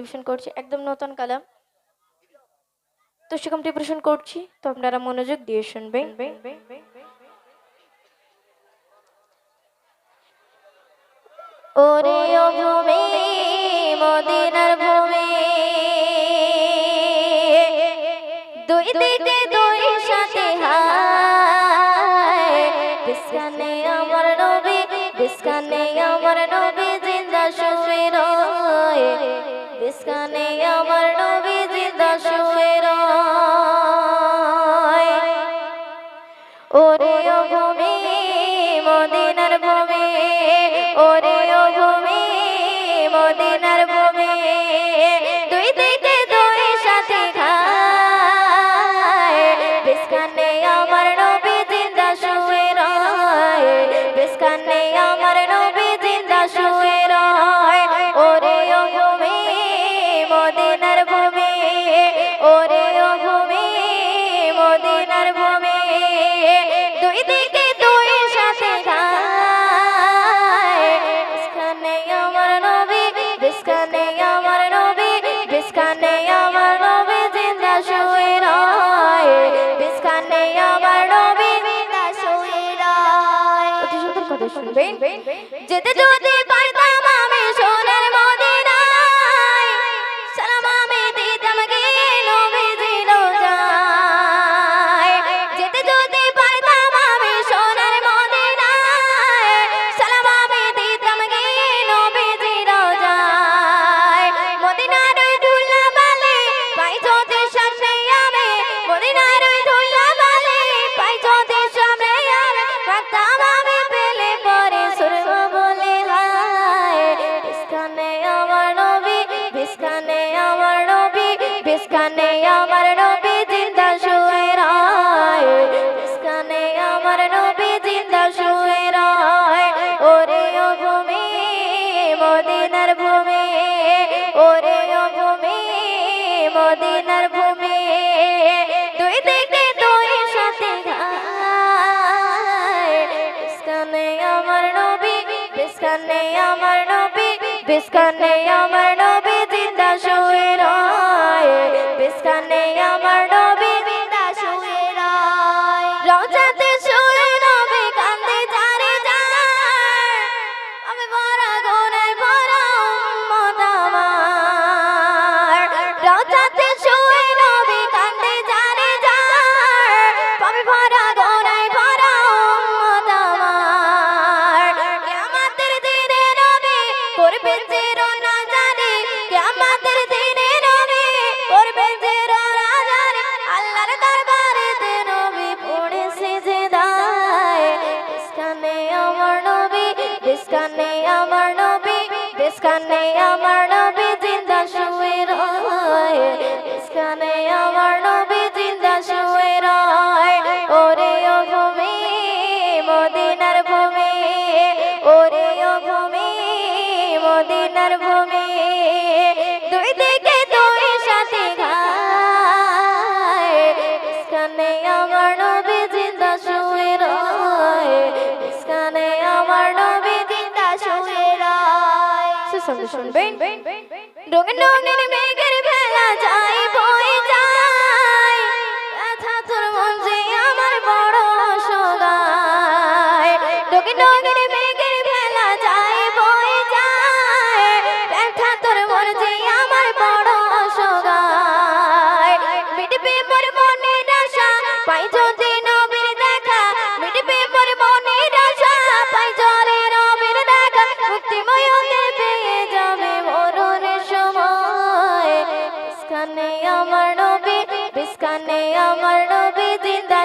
Division করছি, একদম নতুন কালাম। তো সেরকম প্রিপারেশন করছি, তো আপনারা মনোযোগ দিয়ে শুনবেন। ওরে ভূমি মদিনার ভূমি, দুই দিকে দুই সাথে হায়। বিস্কানে আমার নবী, বিস্কানে আমার নবী কানে থাকবেন যেতে যদি পারি মদিনার ভূমি, ওরে ও ভূমি, মদিনার ভূমি। তুই দেখে তুই সাথে আমার নবী, বিস্কানে আমার নবী, বিস্কানে আমার করবে যে রোনা জানে আমাদের শব্দ শুনবেন। ডোগে ডোগে মেঘের ভেলা যায়। বিস্কানে আমার নবী বিস্কানে আমার নবী দিদা